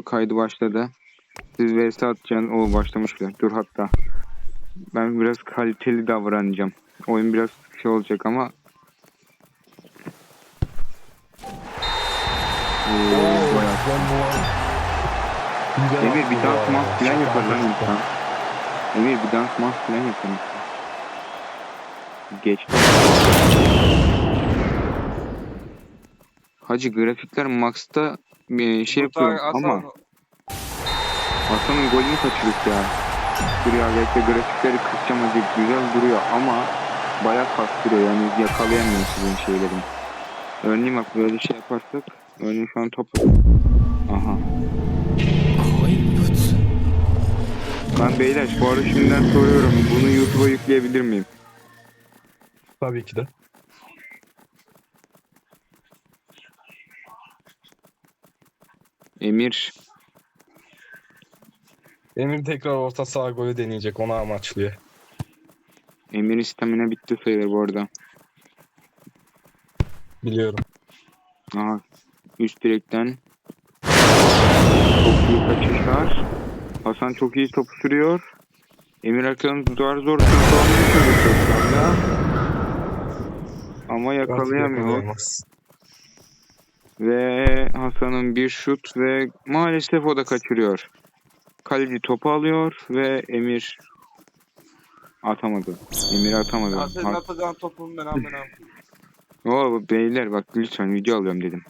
video kaydı başladı. Siz vs atacaksın. O başlamış bile. Dur hatta. Ben biraz kaliteli davranacağım. Oyun biraz şey olacak ama. Emir bir dans mas falan yapar lan insan. Emir bir dans mas falan yapar insan. Geçti. Hacı grafikler max'ta e, şey yapıyorum ama Hasan'ın golünü kaçırdık ya. Dur ya bekle grafikleri kısacağım hacı güzel duruyor ama bayağı kastırıyor yani yakalayamıyor sizin şeylerin. Örneğin bak böyle şey yaparsak örneğin şu an top Aha. Ben beyler bu arada şimdiden soruyorum bunu YouTube'a yükleyebilir miyim? Tabii ki de. Emir Emir tekrar orta saha golü deneyecek. Onu amaçlıyor. Emir'in stamina bitti sayılır bu arada. Biliyorum. Aha. Üst direkten. Çok iyi kaçışlar. Hasan çok iyi topu sürüyor. Emir Akın zor zor anda. Ama yakalayamıyor. Yakalayamaz. Ve Hasan'ın bir şut ve maalesef o da kaçırıyor. Kaleci topu alıyor ve Emir atamadı. Emir atamadı. Ya senin Ha- atacağın topun ben amına. Oo, beyler bak lütfen video alıyorum dedim.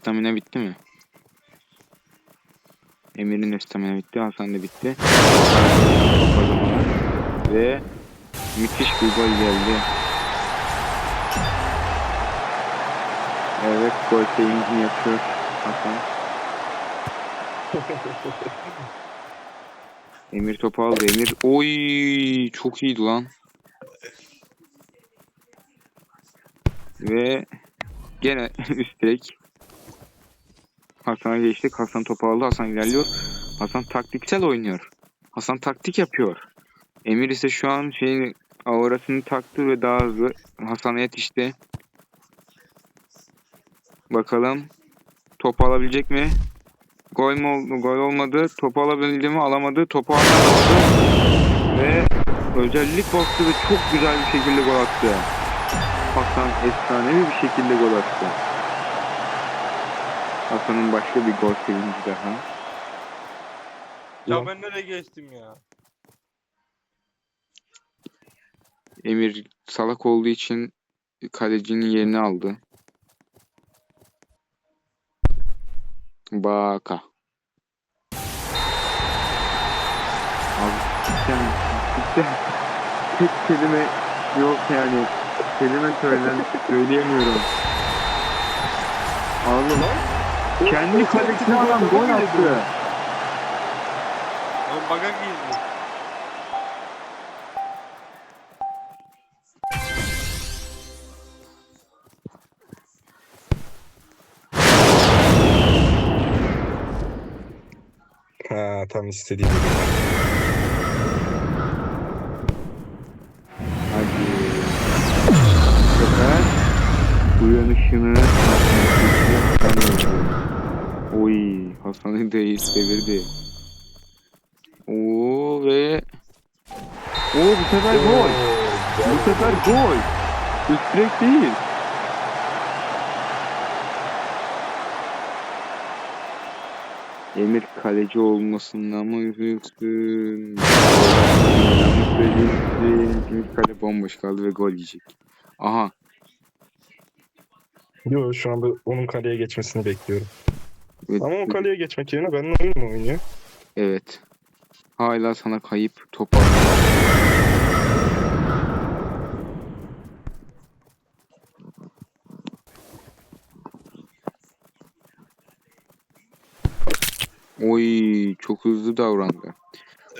Stamina bitti mi? Emir'in stamina bitti, Hasan da bitti. Ve müthiş bir gol geldi. Evet, gol sevincini yapıyor Hasan. Emir topu aldı. Emir, oy çok iyiydi lan. Ve gene üst direk. Hasan'a geçtik. Hasan topu aldı. Hasan ilerliyor. Hasan taktiksel oynuyor. Hasan taktik yapıyor. Emir ise şu an şeyin aurasını taktı ve daha hızlı Hasan'a yetişti. Bakalım topu alabilecek mi? Gol mü oldu? Gol olmadı. Topu alabildi mi? Alamadı. Topu alamadı. Ve özellik bastı ve çok güzel bir şekilde gol attı. Hasan efsanevi bir şekilde gol attı. Hasan'ın başka bir gol sevinci daha. Ya ben nereye geçtim ya? Emir salak olduğu için kalecinin yerini aldı. Baka. Abi cidden, cidden tek kelime yok yani. Kelime söylen, söyleyemiyorum. Lan. Kendi kalesine adam gol attı. Oğlum baga girdi. Ha tam istediğim gibi. Hadi. Bu sefer uyanışını Hasan yapıyor. Oy Hasan'ı iyi çevirdi. Oo ve Oo bu sefer gol. Bu sefer gol. Üst direk değil. Emir kaleci olmasından mı üzülsün? Emir kale bomboş kaldı ve gol yiyecek. Aha. Yo şu anda onun kaleye geçmesini bekliyorum. Ama o kaleye geçmek yerine benimle oyun mu oynuyor? evet. Hala sana kayıp top. Oy çok hızlı davrandı.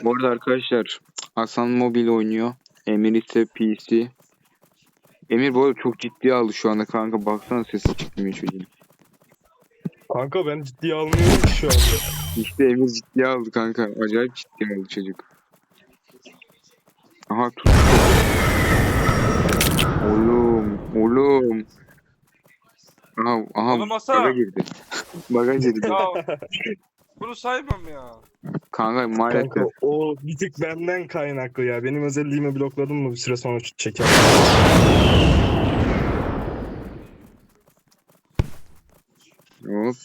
Bu arada arkadaşlar Hasan mobil oynuyor. Emir ise PC. Emir bu arada çok ciddiye aldı şu anda kanka. Baksana sesi çıkmıyor çocuğun. Kanka ben ciddiye almıyorum ki şu anda. İşte Emir ciddiye aldı kanka. Acayip ciddiye aldı çocuk. Aha tut. Oğlum, oğlum. Aha, aha Oğlum Hasan. baga girdi. baga girdi. Ya bunu saymam ya. Kanka maalesef. Kanka o bir tık benden kaynaklı ya. Benim özelliğimi blokladın mı bir süre sonra çeker. Hop.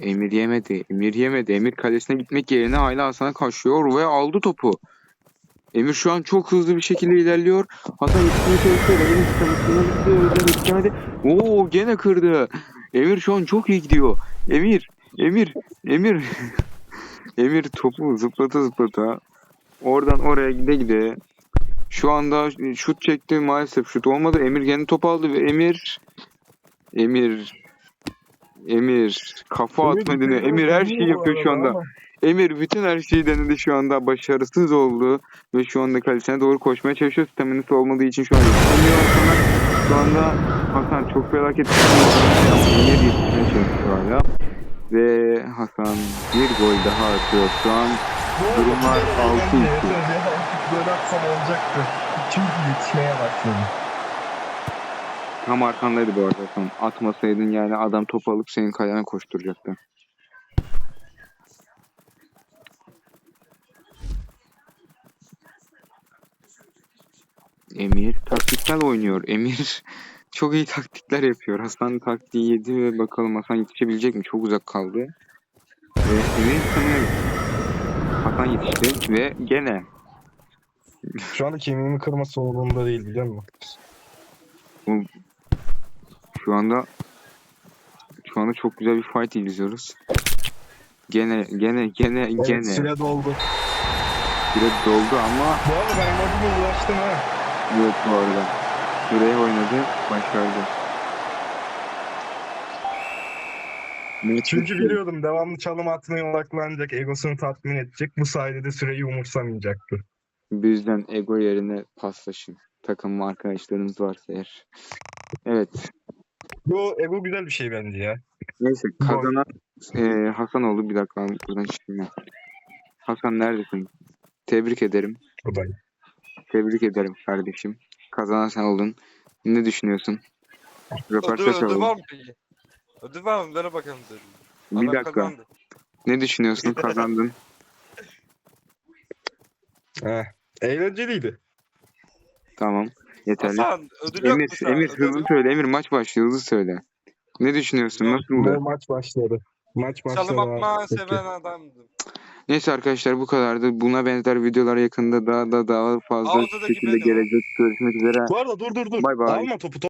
Emir yemedi. Emir yemedi. Emir kalesine gitmek yerine hala Hasan'a kaçıyor ve aldı topu. Emir şu an çok hızlı bir şekilde ilerliyor. Hasan yetişmeye çalışıyor. O yüzden yetişemedi. Oo gene kırdı. Emir şu an çok iyi gidiyor. Emir. Emir. Emir. Emir topu zıplata zıplata. Oradan oraya gide gide. Şu anda şut çekti maalesef şut olmadı. Emir gene top aldı ve Emir Emir Emir kafa atma deniyor. Emir her şeyi yapıyor şu anda. Emir bütün her şeyi denedi şu anda. Başarısız oldu. Ve şu anda kalesine doğru koşmaya çalışıyor. Staminası olmadığı için şu an Hasan'a. Şu anda Hasan çok felaket bir şey Emir yetişmeye çalışıyor hala. Ve Hasan bir gol daha atıyor şu an. Durumlar 6-2. Gol atsam olacaktı. Çünkü yetişmeye başladım. Tam arkandaydı bu arada Hasan. Atmasaydın yani adam topu alıp senin kalene koşturacaktı. Emir taktiksel oynuyor. Emir çok iyi taktikler yapıyor. Hasan taktiği yedi ve bakalım Hasan yetişebilecek mi? Çok uzak kaldı. Ve Emir sanırım Hasan yetişti ve gene Şu anda kemiğimi kırması umurumda değil biliyor musun? Şu anda şu anda çok güzel bir fight izliyoruz. Gene gene gene Evet, gene süre doldu. süre doldu ama Bu arada ben moduma ulaştım ha. yok bu arada. Süreyi oynadı, başardı. Çünkü biliyordum devamlı çalım atmaya odaklanacak, egosunu tatmin edecek. Bu sayede de süreyi umursamayacaktı. Bizden ego yerine paslaşın. Takım arkadaşlarınız varsa eğer. Evet. Bu ego güzel bir şey bence ya. Neyse kazanan eee Hasan oldu. Bir dakika buradan çıkayım ben. Hasan neredesin? Tebrik ederim. Bu da. Tebrik ederim kardeşim. Kazanan sen oldun. Ne düşünüyorsun? Ödül, Röportaj ödül alalım. var mı peki? Ödül var mı? Ver bakalım dedim. Bir Adam dakika. kazandı. Ne düşünüyorsun? Kazandın. Heh. Eğlenceliydi. tamam. Yeterli. Hasan ödül yok mu Emir, sana? Emir Ödül hızlı söyle. Emir maç başlıyor. Hızlı söyle. Ne düşünüyorsun? Ve Nasıldı? maç başladı. Maç başladı. Çalım atma Peki. seven adamdım. Neyse arkadaşlar bu kadardı. Buna benzer videolar yakında daha da daha fazla Havuzda da şekilde gelecek. Görüşmek üzere. Bu arada dur dur dur. Bay bay. Alma topu